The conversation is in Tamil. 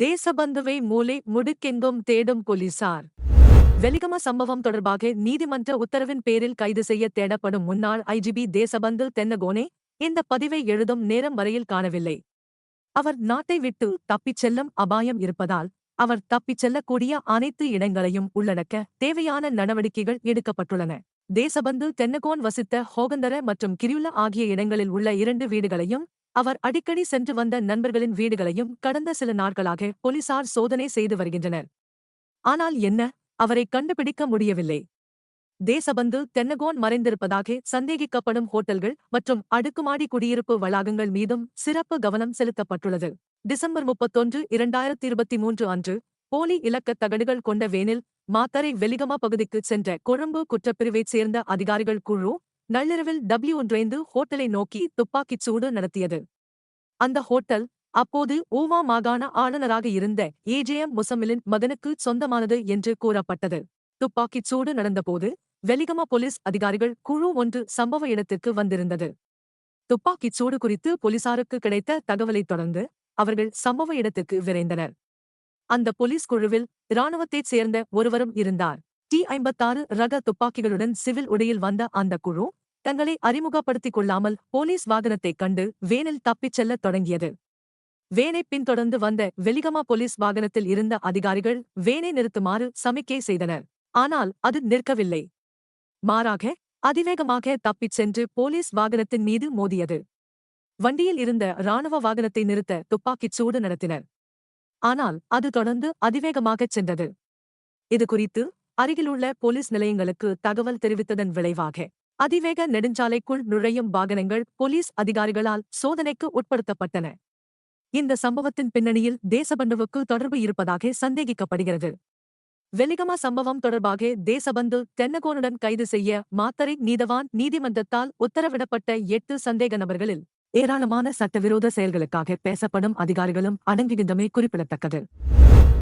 தேசபந்துவை மூலை முடுக்கெங்கும் தேடும் போலீசார். வெலிகம சம்பவம் தொடர்பாக நீதிமன்ற உத்தரவின் பேரில் கைது செய்ய தேடப்படும் முன்னாள் ஐஜிபி தேசபந்து தென்னகோனே இந்த பதிவை எழுதும் நேரம் வரையில் காணவில்லை. அவர் நாட்டை விட்டு தப்பிச் செல்லும் அபாயம் இருப்பதால் அவர் தப்பிச் செல்லக்கூடிய அனைத்து இடங்களையும் உள்ளடக்க தேவையான நடவடிக்கைகள் எடுக்கப்பட்டுள்ளன. தேசபந்து தென்னகோன் வசித்த ஹோகந்தர மற்றும் கிரியுல ஆகிய இடங்களில் உள்ள இரண்டு வீடுகளையும் அவர் அடிக்கடி சென்று வந்த நண்பர்களின் வீடுகளையும் கடந்த சில நாட்களாக போலீசார் சோதனை செய்து வருகின்றனர். ஆனால் என்ன? அவரை கண்டுபிடிக்க முடியவில்லை. தேசபந்து தென்னகோன் மறைந்திருப்பதாக சந்தேகிக்கப்படும் ஹோட்டல்கள் மற்றும் அடுக்குமாடி குடியிருப்பு வளாகங்கள் மீதும் சிறப்பு கவனம் செலுத்தப்பட்டுள்ளது. டிசம்பர் முப்பத்தொன்று இரண்டாயிரத்தி இருபத்தி மூன்று அன்று போலி இலக்கத் தகடுகள் கொண்ட வேனில் மாத்தரை வெலிகமா பகுதிக்கு சென்ற கொழும்பு குற்றப்பிரிவைச் சேர்ந்த அதிகாரிகள் குழு நள்ளிரவில் டபிள்யூ ஒன்றைந்து ஹோட்டலை நோக்கி துப்பாக்கிச் சூடு நடத்தியது. அந்த ஹோட்டல் அப்போது ஊவா மாகாண ஆளுநராக இருந்த ஏஜேஎம் முசமிலின் மகனுக்கு சொந்தமானது என்று கூறப்பட்டது. துப்பாக்கிச் சூடு நடந்தபோது வெலிகம போலீஸ் அதிகாரிகள் குழு ஒன்று சம்பவ இடத்திற்கு வந்திருந்தது. துப்பாக்கிச் சூடு குறித்து போலீசாருக்கு கிடைத்த தகவலைத் தொடர்ந்து அவர்கள் சம்பவ இடத்திற்கு விரைந்தனர். அந்த போலீஸ் குழுவில் இராணுவத்தைச் சேர்ந்த ஒருவரும் இருந்தார். டி ஐம்பத்தாறு ரக துப்பாக்கிகளுடன் சிவில் உடையில் வந்த அந்த குழு தங்களை அறிமுகப்படுத்திக் கொள்ளாமல் போலீஸ் வாகனத்தைக் கண்டு வேனில் தப்பிச் செல்லத் தொடங்கியது. வேனை பின்தொடர்ந்து வந்த வெலிகமா போலீஸ் வாகனத்தில் இருந்த அதிகாரிகள் வேனை நிறுத்துமாறு சமிக்கை செய்தனர். ஆனால் அது நிற்கவில்லை. மாறாக அதிவேகமாக தப்பிச் சென்று போலீஸ் வாகனத்தின் மீது மோதியது. வண்டியில் இருந்த இராணுவ வாகனத்தை நிறுத்த துப்பாக்கிச் சூடு நடத்தினர். ஆனால் அது தொடர்ந்து அதிவேகமாகச் சென்றது. இது குறித்து அருகிலுள்ள போலீஸ் நிலையங்களுக்கு தகவல் தெரிவித்ததன் விளைவாக அதிவேக நெடுஞ்சாலைக்குள் நுழையும் வாகனங்கள் போலீஸ் அதிகாரிகளால் சோதனைக்கு உட்படுத்தப்பட்டன. இந்த சம்பவத்தின் பின்னணியில் தேசபந்துவுக்கு தொடர்பு இருப்பதாக சந்தேகிக்கப்படுகிறது. வெலிகமா சம்பவம் தொடர்பாக தேசபந்து தென்னகோனுடன் கைது செய்ய மாத்தரை நீதவான் நீதிமன்றத்தால் உத்தரவிடப்பட்ட எட்டு சந்தேக நபர்களில் ஏராளமான சட்டவிரோத செயல்களுக்காக பேசப்படும் அதிகாரிகளும் அடங்குகின்றமை குறிப்பிடத்தக்கது.